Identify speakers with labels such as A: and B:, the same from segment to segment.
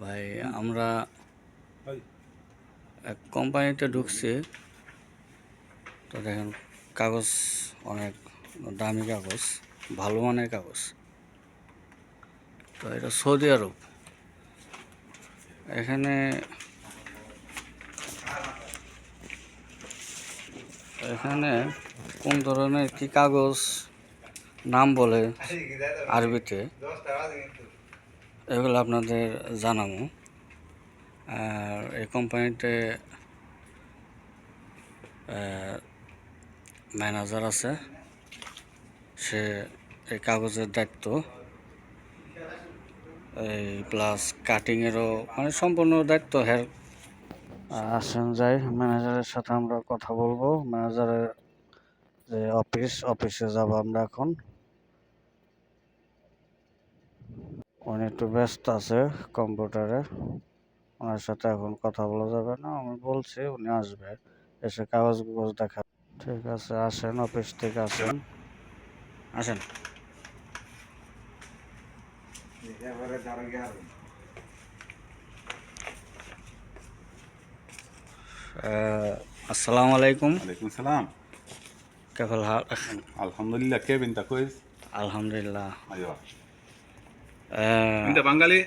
A: ভাই, আমরা এক কোম্পানিতে ঢুকছি। তো দেখেন, কাগজ অনেক দামি কাগজ, ভালো মানের কাগজ। তো এটা সৌদি আরব। এখানে এখানে কোন ধরনের কি কাগজ নাম বলে আরবিতে? এগুলো আপনাদের জানাব। আর এই কোম্পানিতে ম্যানেজার আছে। সে এই কাগজের দায়িত্ব। এই প্লাস কাটিংয়েরও মানে সম্পূর্ণ দায়িত্ব হ্যার আসেন যাই ম্যানেজারের সাথে আমরা কথা বলব। ম্যানেজারের যে অফিস অফিসে যাব আমরা এখন। উনি একটু ব্যস্ত আছে কম্পিউটারে। ওনার সাথে এখন কথা বলা যাবে না আমি বলছি উনি আসবে এসে কাগজ কাগজ দেখা। ঠিক আছে আসেন অফিস থেকে আসেন। আসেন। আসসালামু আলাইকুম।
B: ওয়ালাইকুম সালাম।
A: কেমন হাল
B: আলহামদুলিল্লাহ কে বিনতা কইস?
A: আলহামদুলিল্লাহ। আইয়া।
B: انت بنغالي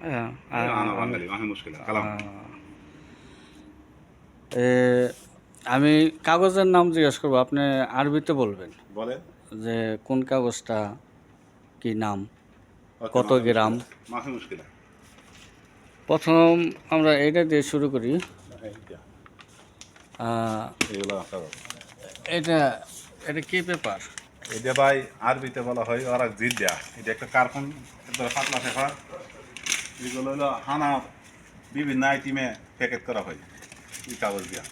A: আহ,
B: ايوه انا
A: আহ,
B: بنغالي ما في مشكله كلام
A: এ, আমি কাগজের নাম জিজ্ঞেস করবো আপনি আরবিতে বলবেন
B: বলেন
A: যে কোন কাগজটা কি নাম
B: ওকে,
A: কত
B: ما في
A: গ্রাম
B: مشكلة. ما في مشكله
A: প্রথম আমরা এটা দিয়ে শুরু করি
B: এইটা।
A: আহ,
B: এগুলো কাগজ।
A: এটা এটা কি পেপার
B: এটা ভাই আরবিতে বলা হয় ওরা জিদ্দা। এটা একটা একটা পাতলা পেপার। এগুলো হলো হানা বিভিন্ন আইটেমে প্যাকেট করা হয় এই কাগজ দিয়া।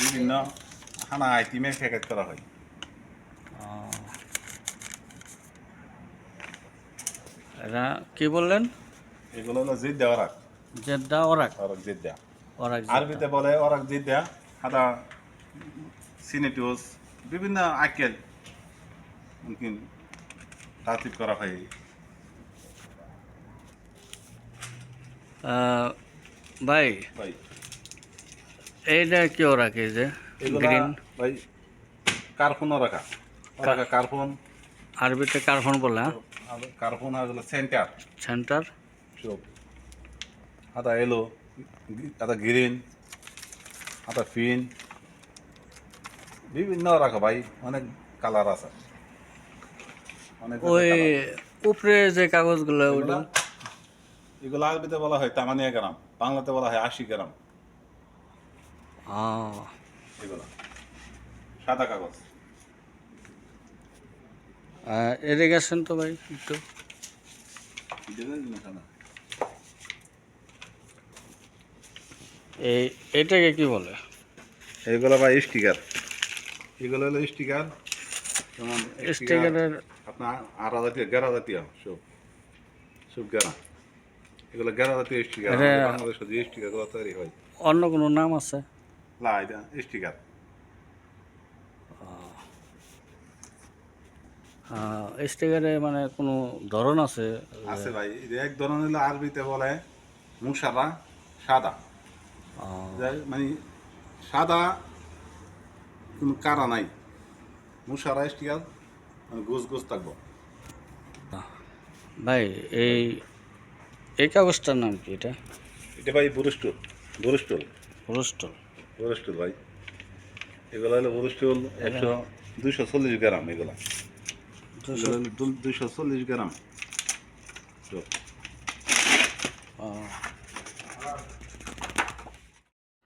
B: বিভিন্ন হানা আইটেমে প্যাকেট করা হয়।
A: এটা কি বললেন?
B: এগুলো হলো জিদ্দা ওরাক।
A: জেদ্দা ওরাক?
B: ওরাক জিদ্দা।
A: ওরাক
B: আরবিতে বলে ওরাক জিদ্দা সাদা সিনেটিউস বিভিন্ন আইকেল। মুমকিন তারতিব করা হয়
A: ভাই
B: ভাই।
A: এইটা কি ওরাক এই যে গ্রিন
B: ভাই কার্ফুনও রাখা রাখা কার্ফুন
A: আরবিতে কার্বন বলে?
B: কার্ফুন আর সেন্টার
A: সেন্টার
B: সব আদা এলো আদা গ্রিন আদা ফিন। বিভিন্ন রাখা ভাই অনেক কালার আছে।
A: ওই
B: colour।
A: উপরে যে কাগজগুলো ওগুলো।
B: এগুলো আরবিতে বলা হয় তামানিয়া গ্রাম বাংলাতে বলা হয় আশি গ্রাম। এগুলো। সাদা কাগজ।
A: এদিকে তো ভাই একটু। এই এটাকে কি বলে?
B: এগুলো ভাই স্টিকার। এগুলো হলো স্টিকার। যেমন
A: স্টিকারের
B: আপনার আড়া জাতীয় গেরা জাতীয় সব সব গেরা। এগুলো গেরা জাতীয় স্টিকার
A: এটা-
B: আমাদের বাংলাদেশে যে স্টিকার তৈরি হয়।
A: অন্য কোনো নাম আছে?
B: এটা স্টিকার
A: স্টিকারে মানে কোনো ধরন আছে?
B: আছে ভাই এক ধরনের হলো আরবিতে বলে মুসারা সাদা। মানে সাদা কোনো কারা নাই। মুসারা স্টিকার মানে গোস গোস থাকব।
A: ভাই এই এই কাগজটার নাম কি এটা?
B: এটা ভাই বুরুস্টুল বুরুস্টুল
A: রুস্টল
B: বুরুস্টুল ভাই। এগুলো হলো বুরুস্টুল একশো দুইশো চল্লিশ গ্রাম এগুলো। এগুলো হলো দু- দুইশো চল্লিশ গ্রাম। তো।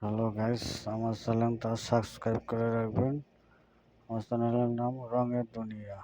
A: হ্যালো গাইস আমার চ্যানেলটা সাবস্ক্রাইব করে রাখবেন। আমার চ্যানেলের নাম রঙের দুনিয়া